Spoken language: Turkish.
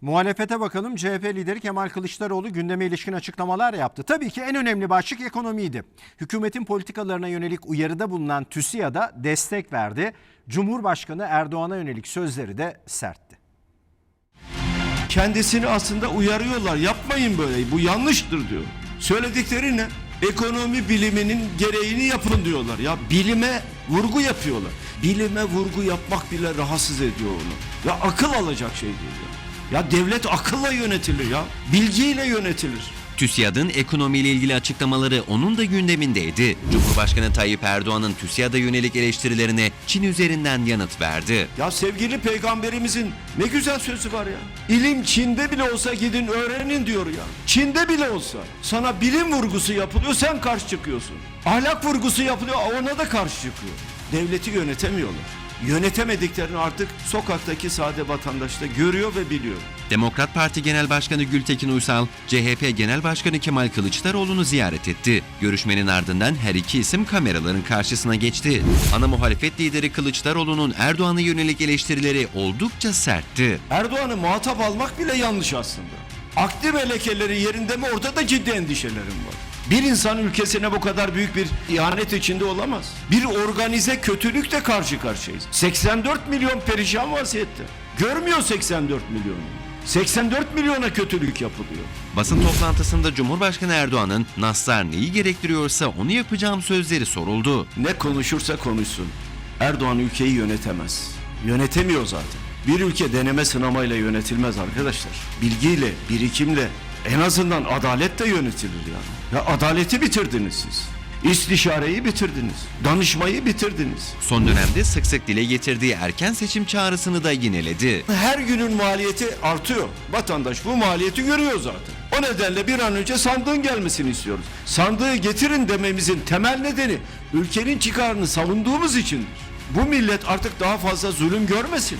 Muhalefete bakalım CHP lideri Kemal Kılıçdaroğlu gündeme ilişkin açıklamalar yaptı. Tabii ki en önemli başlık ekonomiydi. Hükümetin politikalarına yönelik uyarıda bulunan TÜSİAD'a destek verdi. Cumhurbaşkanı Erdoğan'a yönelik sözleri de sertti. kendisini aslında uyarıyorlar. Yapmayın böyle. Bu yanlıştır diyor. Söyledikleri ne? Ekonomi biliminin gereğini yapın diyorlar. Ya bilime vurgu yapıyorlar. Bilime vurgu yapmak bile rahatsız ediyor onu. Ya akıl alacak şey değil. Ya devlet akılla yönetilir ya. Bilgiyle yönetilir. TÜSİAD'ın ekonomiyle ilgili açıklamaları onun da gündemindeydi. Cumhurbaşkanı Tayyip Erdoğan'ın TÜSİAD'a yönelik eleştirilerine Çin üzerinden yanıt verdi. Ya sevgili peygamberimizin ne güzel sözü var ya. İlim Çin'de bile olsa gidin öğrenin diyor ya. Çin'de bile olsa sana bilim vurgusu yapılıyor sen karşı çıkıyorsun. Ahlak vurgusu yapılıyor ona da karşı çıkıyor. Devleti yönetemiyorlar. Yönetemediklerini artık sokaktaki sade vatandaş da görüyor ve biliyor. Demokrat Parti Genel Başkanı Gültekin Uysal, CHP Genel Başkanı Kemal Kılıçdaroğlu'nu ziyaret etti. Görüşmenin ardından her iki isim kameraların karşısına geçti. Ana muhalefet lideri Kılıçdaroğlu'nun Erdoğan'a yönelik eleştirileri oldukça sertti. Erdoğan'ı muhatap almak bile yanlış aslında. Akli melekeleri yerinde mi orada da ciddi endişelerim var. Bir insan ülkesine bu kadar büyük bir ihanet içinde olamaz. Bir organize kötülükle karşı karşıyayız. 84 milyon perişan vaziyette. Görmüyor 84 milyonu. 84 milyona kötülük yapılıyor. Basın toplantısında Cumhurbaşkanı Erdoğan'ın Naslar neyi gerektiriyorsa onu yapacağım sözleri soruldu. Ne konuşursa konuşsun. Erdoğan ülkeyi yönetemez. Yönetemiyor zaten. Bir ülke deneme sınamayla yönetilmez arkadaşlar. Bilgiyle, birikimle, en azından adaletle yönetilir yani. Ya adaleti bitirdiniz siz. İstişareyi bitirdiniz. Danışmayı bitirdiniz. Son dönemde sık sık dile getirdiği erken seçim çağrısını da yineledi. Her günün maliyeti artıyor. Vatandaş bu maliyeti görüyor zaten. O nedenle bir an önce sandığın gelmesini istiyoruz. Sandığı getirin dememizin temel nedeni ülkenin çıkarını savunduğumuz içindir. Bu millet artık daha fazla zulüm görmesin.